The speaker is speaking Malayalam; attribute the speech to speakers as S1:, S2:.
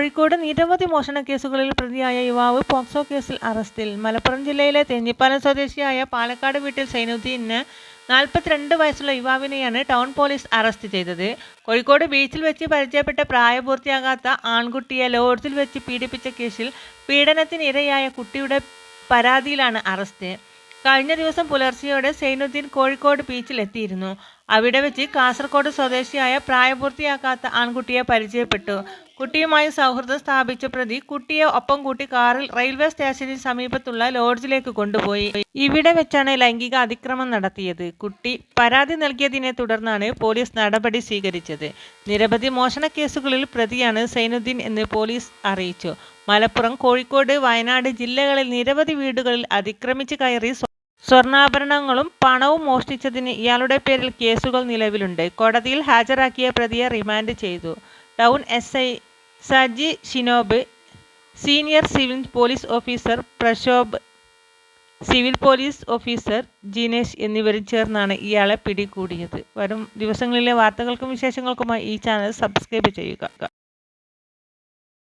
S1: കോഴിക്കോട് നിരവധി മോഷണ കേസുകളിൽ പ്രതിയായ യുവാവ് പോക്സോ കേസിൽ അറസ്റ്റിൽ. മലപ്പുറം ജില്ലയിലെ തെഞ്ഞിപ്പാലം സ്വദേശിയായ പാലക്കാട് വീട്ടിൽ സൈനുദ്ദീന് നാൽപ്പത്തിരണ്ട് വയസ്സുള്ള യുവാവിനെയാണ് ടൗൺ പോലീസ് അറസ്റ്റ് ചെയ്തത്. കോഴിക്കോട് ബീച്ചിൽ വെച്ച് പരിചയപ്പെട്ട പ്രായപൂർത്തിയാകാത്ത ആൺകുട്ടിയെ ലോഡ്ജിൽ വെച്ച് പീഡിപ്പിച്ച കേസിൽ പീഡനത്തിനിരയായ കുട്ടിയുടെ പരാതിയിലാണ് അറസ്റ്റ്. കഴിഞ്ഞ ദിവസം പുലർച്ചെയോടെ സൈനുദ്ദീൻ കോഴിക്കോട് ബീച്ചിൽ എത്തിയിരുന്നു അവിടെ വെച്ച് കാസർഗോഡ് സ്വദേശിയായ പ്രായപൂർത്തിയാക്കാത്ത ആൺകുട്ടിയെ പരിചയപ്പെട്ടു. കുട്ടിയുമായി സൗഹൃദം സ്ഥാപിച്ച പ്രതി കുട്ടിയെ ഒപ്പം കൂട്ടി കാറിൽ റെയിൽവേ സ്റ്റേഷന് സമീപത്തുള്ള ലോഡ്ജിലേക്ക് കൊണ്ടുപോയി. ഇവിടെ വെച്ചാണ് ലൈംഗിക അതിക്രമം നടത്തിയത്. കുട്ടി പരാതി നൽകിയതിനെ തുടർന്നാണ് പോലീസ് നടപടി സ്വീകരിച്ചത്. നിരവധി മോഷണ കേസുകളിൽ പ്രതിയാണ് സൈനുദ്ദീൻ എന്ന് പോലീസ് അറിയിച്ചു. മലപ്പുറം കോഴിക്കോട് വയനാട് ജില്ലകളിൽ നിരവധി വീടുകളിൽ അതിക്രമിച്ച് കയറി സ്വർണാഭരണങ്ങളും പണവും മോഷ്ടിച്ചതിന് ഇയാളുടെ പേരിൽ കേസുകൾ നിലവിലുണ്ട്. കോടതിയിൽ ഹാജരാക്കിയ പ്രതിയെ റിമാൻഡ് ചെയ്തു. Town S I Saji Shinob senior civil police officer Prashobh civil police officer Jinesh എന്നിവരും ചേർന്നാണ് ഇയാളെ പിടികൂടിയത്. വരും ദിവസങ്ങളിലെ വാർത്തകൾക്കും വിശേഷങ്ങൾക്കുമായി ഈ ചാനൽ സബ്സ്ക്രൈബ് ചെയ്യുക.